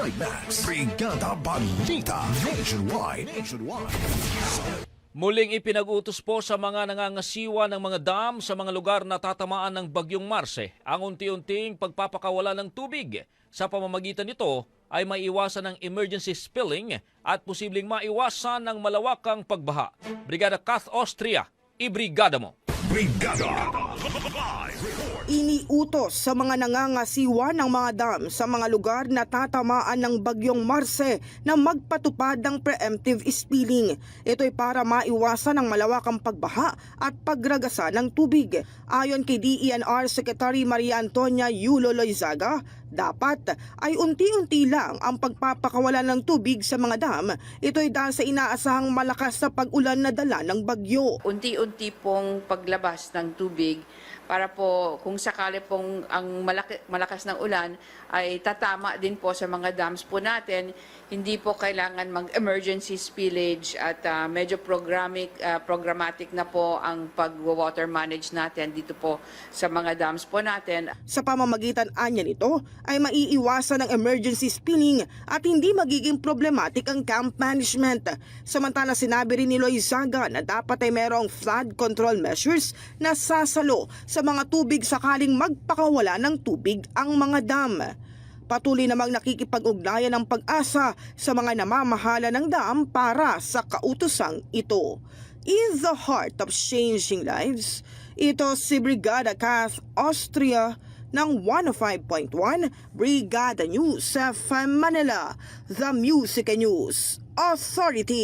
Trimax, Brigada Balita, Nationwide. Nationwide. Muling ipinag-utos po sa mga nangangasiwa ng mga dam sa mga lugar na tatamaan ng bagyong Marse ang unti-unting pagpapakawala ng tubig. Sa pamamagitan nito ay maiwasan ng emergency spilling at posibleng maiwasan ng malawakang pagbaha. Brigada Kath Austria, ibrigada mo! Brigada. Iniutos sa mga nangangasiwa ng mga dam sa mga lugar na tatamaan ng bagyong Marse na magpatupad ng preemptive spilling. Ito'y para maiwasan ang malawakang pagbaha at pagragasa ng tubig. Ayon kay DENR Secretary Maria Antonia Yulo Loizaga, dapat ay unti-unti lang ang pagpapakawala ng tubig sa mga dam. Ito'y dahil sa inaasahang malakas na pag-ulan na dala ng bagyo. unti-unti pong paglabas ng tubig para po kung sakali pong ang malaki, malakas ng ulan ay tatama din po sa mga dams po natin. Hindi po kailangan mag-emergency spillage at ah, medyo programmatic, ah, programmatic na po ang pag-water manage natin dito po sa mga dams po natin. Sa pamamagitan anya nito ay maiiwasan ang emergency spilling at hindi magiging problematic ang camp management. Samantala sinabi rin ni Loizaga na dapat ay merong flood control measures na sasalo sa mga tubig sakaling magpakawala ng tubig ang mga dam. Patuloy namang nakikipag-ugnayan ng pag-asa sa mga namamahala ng dam para sa kautusang ito. In the heart of changing lives, ito si Brigada Kath Austria ng 105.1 Brigada News FM Manila, The Music News Authority.